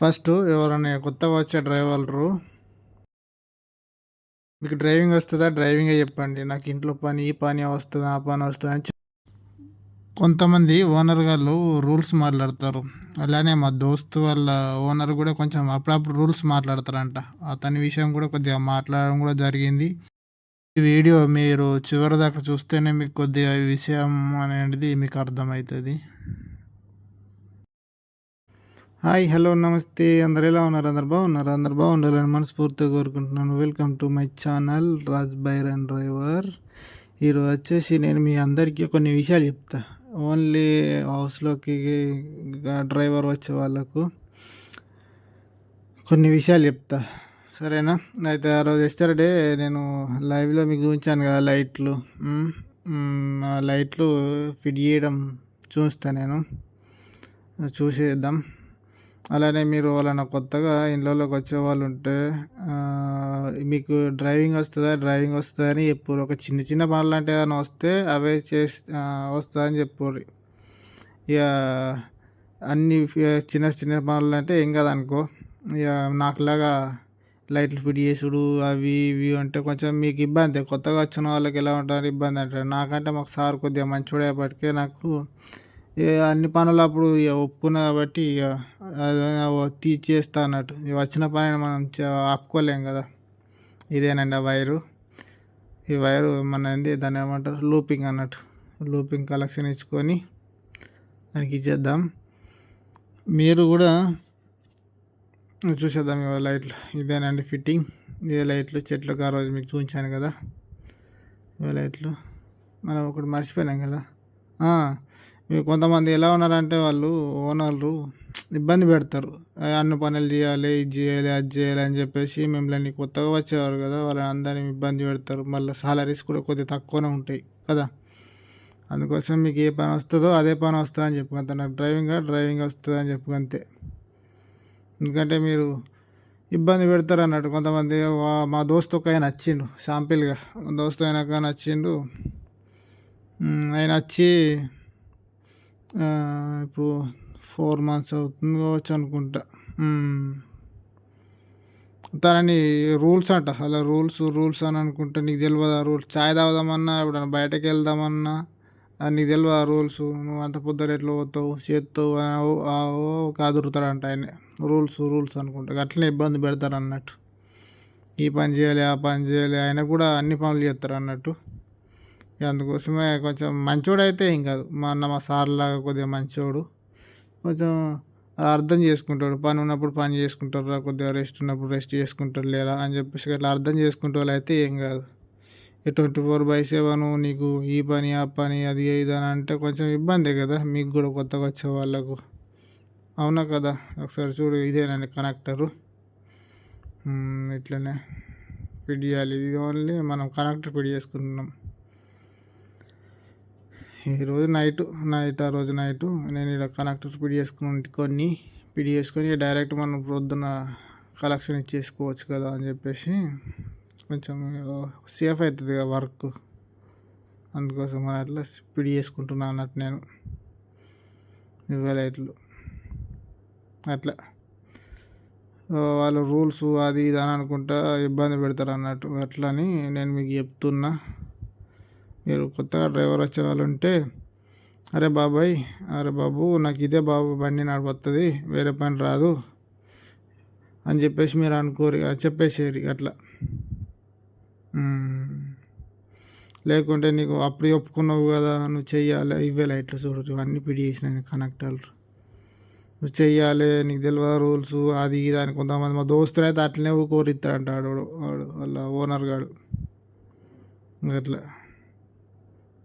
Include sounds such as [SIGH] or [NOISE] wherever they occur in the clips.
First ఎవరైనా కొత్తగా వచ్చే డ్రైవర్లు మీకు డ్రైవింగ్ వస్తుందా? డ్రైవింగే చెప్పండి. నాకు ఇంట్లో పని ఈ పని వస్తుంది? ఆ పని వస్తుంది? అని కొంతమంది ఓనర్ గారు రూల్స్ మాట్లాడతారు. అలానే మా దోస్తు వాళ్ళ ఓనర్ కూడా కొంచెం అప్పుడప్పుడు రూల్స్ మాట్లాడతారంట. అతని విషయం కూడా కొద్దిగా మాట్లాడడం కూడా జరిగింది. ఈ వీడియో మీరు చివరి దాకా చూస్తేనే మీకు కొద్దిగా ఈ విషయం అనేది మీకు అర్థమవుతుంది. హాయ్ హలో నమస్తే. అందరు ఎలా ఉన్నారు? అందరు బాగున్నారు? అందరు బాగుండాలని మనస్ఫూర్తిగా కోరుకుంటున్నాను. Welcome to my channel Raj బైర్ and driver ఈరోజు వచ్చేసి నేను మీ అందరికీ కొన్ని విషయాలు చెప్తా. ఓన్లీ హౌస్లోకి డ్రైవర్ వచ్చే వాళ్ళకు కొన్ని విషయాలు చెప్తా. సరేనా? అయితే ఆ రోజు ఎస్టర్డే నేను లైవ్లో మీకు చూపించాను కదా లైట్లు ఆ లైట్లు ఫిట్ చేయడం చూస్తా నేను. చూసేద్దాం. అలానే మీరు వాళ్ళని కొత్తగా ఇంట్లోకి వచ్చే వాళ్ళు ఉంటే మీకు డ్రైవింగ్ వస్తుందా? డ్రైవింగ్ వస్తుందా అని చెప్పారు ఒక చిన్న చిన్న పనులు అంటే ఏదైనా వస్తే అవే చేసి వస్తుందని చెప్పారు ఇక అన్ని చిన్న చిన్న పనులు అంటే ఏం కాదనుకో ఇక నాకులాగా లైట్లు ఫిట్ చేసుడు అవి ఇవి అంటే కొంచెం మీకు ఇబ్బంది. కొత్తగా వచ్చిన వాళ్ళకి ఎలా ఉంటారు? ఇబ్బంది అంటారు. నాకంటే మాకు సార్ కొద్దిగా మంచివాడే కాబట్టి నాకు అన్ని పనులు అప్పుడు ఇక ఒప్పుకున్నా కాబట్టి ఇక తీసేస్తా అన్నట్టు. ఇక వచ్చిన పని మనం ఆపుకోలేం కదా. ఇదేనండి ఆ వైరు. ఈ వైరు మన ఏంది దాన్ని ఏమంటారు? లూపింగ్ అన్నట్టు. లూపింగ్ కలెక్షన్ ఇచ్చుకొని దానికి ఇచ్చేద్దాం. మీరు కూడా చూసేద్దాం ఇవాళ లైట్లు. ఇదేనండి ఫిట్టింగ్. ఇదే లైట్లు చెట్లకు ఆ రోజు మీకు చూపించాను కదా. ఇవే లైట్లు. మనం ఒకటి మర్చిపోయినాం కదా. కొంతమంది ఎలా ఉన్నారంటే వాళ్ళు ఓనర్లు ఇబ్బంది పెడతారు. అన్ని పనులు చేయాలి ఇది చేయాలి అది చేయాలి అని చెప్పేసి మిమ్మల్ని కొత్తగా వచ్చేవారు కదా వాళ్ళని అందరినీ ఇబ్బంది పెడతారు. మళ్ళీ సాలరీస్ కూడా కొద్దిగా తక్కువనే ఉంటాయి కదా. అందుకోసం మీకు ఏ పని వస్తుందో అదే పని వస్తుంది అని చెప్పుకుంటే నాకు డ్రైవింగ్ డ్రైవింగ్ వస్తుంది అని చెప్పుకుంతే ఎందుకంటే మీరు ఇబ్బంది పెడతారు అన్నట్టు. కొంతమంది మా దోస్తు ఒక ఆయన వచ్చిండు షాంపిల్గా దోస్తు అయినాక నచ్చిండు. ఆయన వచ్చి ఇప్పుడు ఫోర్ మంత్స్ అవుతుంది కావచ్చు అనుకుంటా. తనని రూల్స్ అంట. అలా రూల్స్ రూల్స్ అని అనుకుంటే నీకు తెలియదు ఆ రూల్స్. చాయ్ తాగుదామన్నా ఎప్పుడైనా బయటకు వెళ్దామన్నా నీకు తెలియదు ఆ రూల్స్? నువ్వు అంత పొద్దున ఎట్లా పోతావు? చేస్తావు కాదురుతాడంట ఆయన. రూల్స్ రూల్స్ అనుకుంటా. అట్లనే ఇబ్బంది పెడతారు అన్నట్టు ఈ పని చేయాలి ఆ పని చేయాలి. ఆయన కూడా అన్ని పనులు చేస్తారు అన్నట్టు. అందుకోసమే కొంచెం మంచోడు అయితే ఏం కాదు. మా అన్న మా సార్లాగా కొద్దిగా మంచోడు. కొంచెం అర్థం చేసుకుంటాడు. పని ఉన్నప్పుడు పని చేసుకుంటారు కొద్దిగా రెస్ట్ ఉన్నప్పుడు రెస్ట్ చేసుకుంటారు లేదా అని చెప్పేసి అట్లా అర్థం చేసుకుంటే వాళ్ళు అయితే ఏం కాదు. ట్వంటీ ఫోర్ బై సెవెన్ నీకు ఈ పని ఆ పని అది ఇది అని అంటే కొంచెం ఇబ్బందే కదా. మీకు కూడా కొత్తగా వచ్చే వాళ్ళకు. అవునా కదా? ఒకసారి చూడు ఇదేనండి కనెక్టరు. ఇట్లనే ఫిట్ చేయాలి. ఇది ఓన్లీ మనం కనెక్టర్ ఫిట్ చేసుకుంటున్నాం. ఈరోజు నైట్ నైట్ ఆ రోజు నైట్ నేను ఇక్కడ కనెక్టర్స్ పిడి చేసుకుని కొన్ని పిడి చేసుకొని డైరెక్ట్ మనం ప్రొద్దున కలెక్షన్ ఇచ్చేసుకోవచ్చు కదా అని చెప్పేసి కొంచెం సేఫ్ అవుతుంది కదా వర్క్ అందుకోసం మనం అట్లా పిడి చేసుకుంటున్నా అన్నట్టు నేను ఇవే లైట్లు అట్లా. వాళ్ళు రూల్స్ అది ఇది అని అనుకుంటా ఇబ్బంది పెడతారు అన్నట్టు అట్లా అని నేను మీకు చెప్తున్నా. మీరు కొత్తగా డ్రైవర్ వచ్చే వాళ్ళు ఉంటే అరే బాబాయ్ అరే బాబు నాకు ఇదే బాబు బండి నడపస్తుంది వేరే పని రాదు అని చెప్పేసి మీరు అనుకోరు ఇక అట్లా. లేకుంటే నీకు అప్పుడు ఒప్పుకున్నావు కదా నువ్వు చెయ్యాలి ఇవే లైట్లు చూడు ఇవన్నీ పిడి చేసిన కనెక్టర్లు. నువ్వు చెయ్యాలి నీకు తెలియదు రూల్స్ అది ఇది అని కొంతమంది మా దోస్తులు అయితే అట్లనే కోరిస్తాడంట వాడు వాడు వాళ్ళ ఓనర్ గాడు. అట్లా.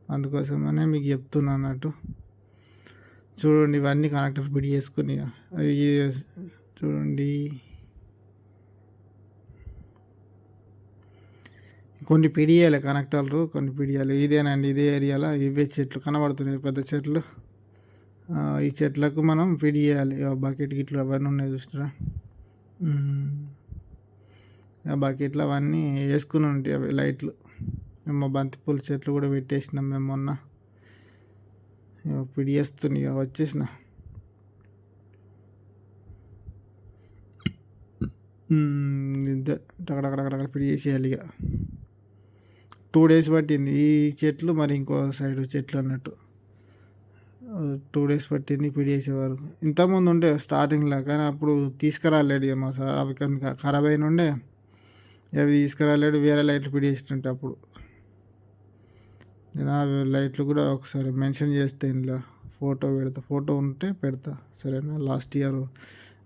అందుకోసమనే మీకు చెప్తున్నా అన్నట్టు. చూడండి ఇవన్నీ కనెక్టర్ ఫిట్ చేసుకుని చూడండి. కొన్ని పిడియాలి కనెక్టర్లు కొన్ని పిడియాలి ఇదేనండి ఇదే ఏరియాలో ఇవే చెట్లు కనబడుతున్నాయి పెద్ద చెట్లు. ఈ చెట్లకు మనం ఫిడ్ చేయాలి. ఆ బకెట్ గిట్లు అవన్నీ ఉన్నాయి చూస్తారా బకెట్లు అవన్నీ వేసుకుని ఉంటాయి అవి లైట్లు. మేము బంతిపూల చెట్లు కూడా పెట్టేసినాం మేము మొన్న. పిడియేస్తున్నాయి పిడి ఇక వచ్చేసిన. మ్మ్, ఇంతే. చేసేయాలి ఇక టూ డేస్ పట్టింది ఈ చెట్లు మరి ఇంకో సైడ్ చెట్లు అన్నట్టు. టూ డేస్ పట్టింది ఫిట్ చేసేవారు ఇంతకుముందు ఉండే స్టార్టింగ్లో కానీ అప్పుడు తీసుకురాలేడు ఇక మా సార్. అవి కానీ ఖరాబ్ అయిన ఉండే అవి తీసుకురాలేడు వేరే లైట్లు ఫిట్ చేస్తుంటే అప్పుడు. నేను ఆ లైట్లు కూడా ఒకసారి మెన్షన్ చేస్తే ఇందులో ఫోటో పెడతా. ఫోటో ఉంటే పెడతా. సరేనా? లాస్ట్ ఇయర్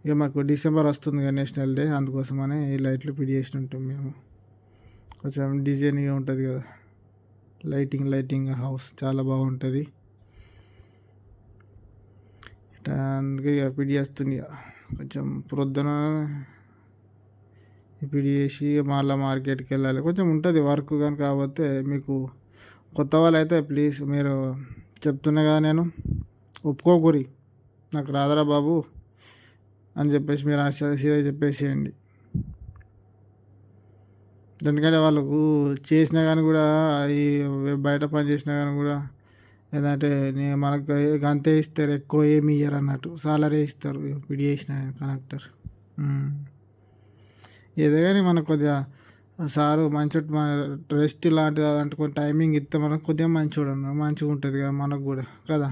ఇక మాకు డిసెంబర్ వస్తుంది కదా నేషనల్ డే అందుకోసమనే ఈ లైట్లు ఫిట్ చేసి ఉంటాం మేము. కొంచెం డిజైన్గా ఉంటుంది కదా. లైటింగ్ లైటింగ్ హౌస్ చాలా బాగుంటుంది. ఇట్లా అందుకే ఇక పిడి చేస్తుంది ఇక. కొంచెం ప్రొద్దున పిడి చేసి మళ్ళీ మార్కెట్కి వెళ్ళాలి. కొంచెం ఉంటుంది వర్క్ కానీ కాకపోతే మీకు కొత్త వాళ్ళు అయితే ప్లీజ్ మీరు చెప్తున్నా కదా నేను ఒప్పుకోకూరి నాకు రాదరా బాబు అని చెప్పేసి మీరు సీదా చెప్పేసేయండి. ఎందుకంటే వాళ్ళకు చేసినా కానీ కూడా ఈ బయట పని చేసినా కానీ కూడా ఏదంటే నేను మనకు అంతే ఇస్తారు ఎక్కువ ఏమి ఇయ్యరు అన్నట్టు. సాలరీ ఇస్తారు పిడి చేసిన కనెక్టర్ ఏదో కానీ మనకు కొద్దిగా సారు మంచి రెస్ట్ లాంటిది అంటే కొంచెం టైమింగ్ ఇస్తే మనకు కొద్దిగా మంచి చూడండి మంచిగా ఉంటుంది కదా మనకు కూడా కదా?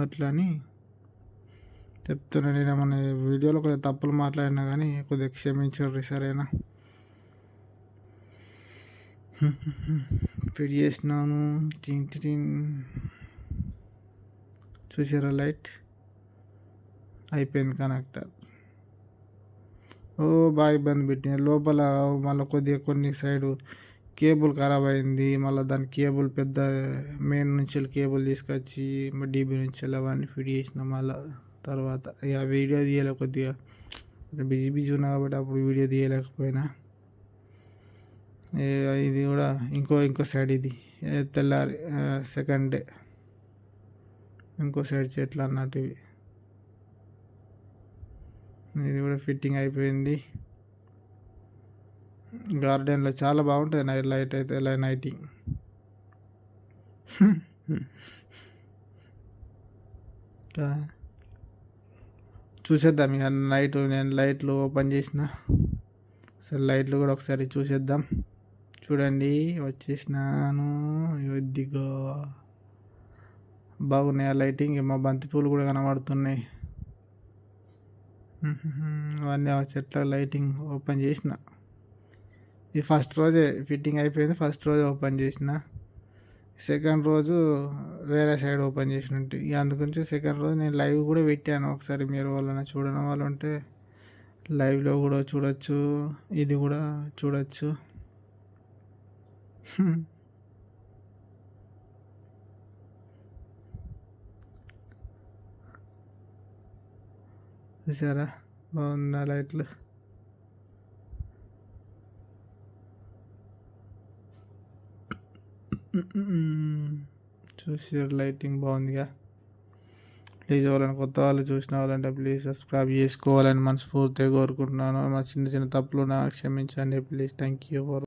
అట్లా అని చెప్తున్నా నేను మన వీడియోలో కొద్దిగా తప్పులు మాట్లాడినా కానీ కొద్దిగా క్షమించరు సరేనా? [LAUGHS] ఫిట్ చేసినాను టింగ్ టింగ్ చూసారా లైట్? అయిపోయింది కనెక్టర్ ఓ బాగా ఇబ్బంది పెట్టింది లోపల మళ్ళీ కొద్దిగా కొన్ని సైడు కేబుల్ ఖరాబ్ అయింది. మళ్ళీ దాని కేబుల్ పెద్ద మెయిన్ నుంచి కేబుల్ తీసుకొచ్చి డీబీ నుంచి అవన్నీ ఫిట్ చేసిన మళ్ళీ తర్వాత ఇక వీడియో తీయలే కొద్దిగా. బిజీ బిజీ ఉన్నా కాబట్టి అప్పుడు వీడియో తీయలేకపోయినా. ఇది కూడా ఇంకో ఇంకో సైడ్ ఇది. తెల్లారి సెకండ్ డే. ఇంకో సైడ్ చెట్లు అన్నట్టు ఇవి. ఇది కూడా ఫిట్టింగ్ అయిపోయింది. గార్డెన్లో చాలా బాగుంటుంది నైట్ లైట్ అయితే లై నైటింగ్. చూసేద్దాం ఇక నైట్ నేను లైట్లు ఓపెన్ చేసిన. సరే లైట్లు కూడా ఒకసారి చూసేద్దాం. చూడండి వచ్చేసినాను. ఇదిగో. బాగున్నాయి ఆ లైటింగ్? మా బంతిపూలు కూడా కనబడుతున్నాయి. [LAUGHS] అవన్నీ ఆ చెట్ల లైటింగ్ ఓపెన్ చేసిన. ఇది ఫస్ట్ రోజే ఫిట్టింగ్ అయిపోయింది. ఫస్ట్ రోజు ఓపెన్ చేసిన. సెకండ్ రోజు వేరే సైడ్ ఓపెన్ చేసినట్టు. ఇక అందుగురించి సెకండ్ రోజు నేను లైవ్ కూడా పెట్టాను. ఒకసారి మీరు వాళ్ళని చూడడం వాళ్ళు ఉంటే లైవ్లో కూడా చూడొచ్చు ఇది కూడా చూడొచ్చు. [LAUGHS] చూసారా? బాగుందా లైట్లు. చూసారు లైటింగ్ బాగుందిగా. ప్లీజ్ ఎవరైనా కొత్త వాళ్ళు చూసిన వాళ్ళంటే ప్లీజ్ సబ్స్క్రైబ్ చేసుకోవాలని మనస్ఫూర్తిగా కోరుకుంటున్నాను. మా చిన్న చిన్న తప్పులు నాకు క్షమించండి. Please thank you for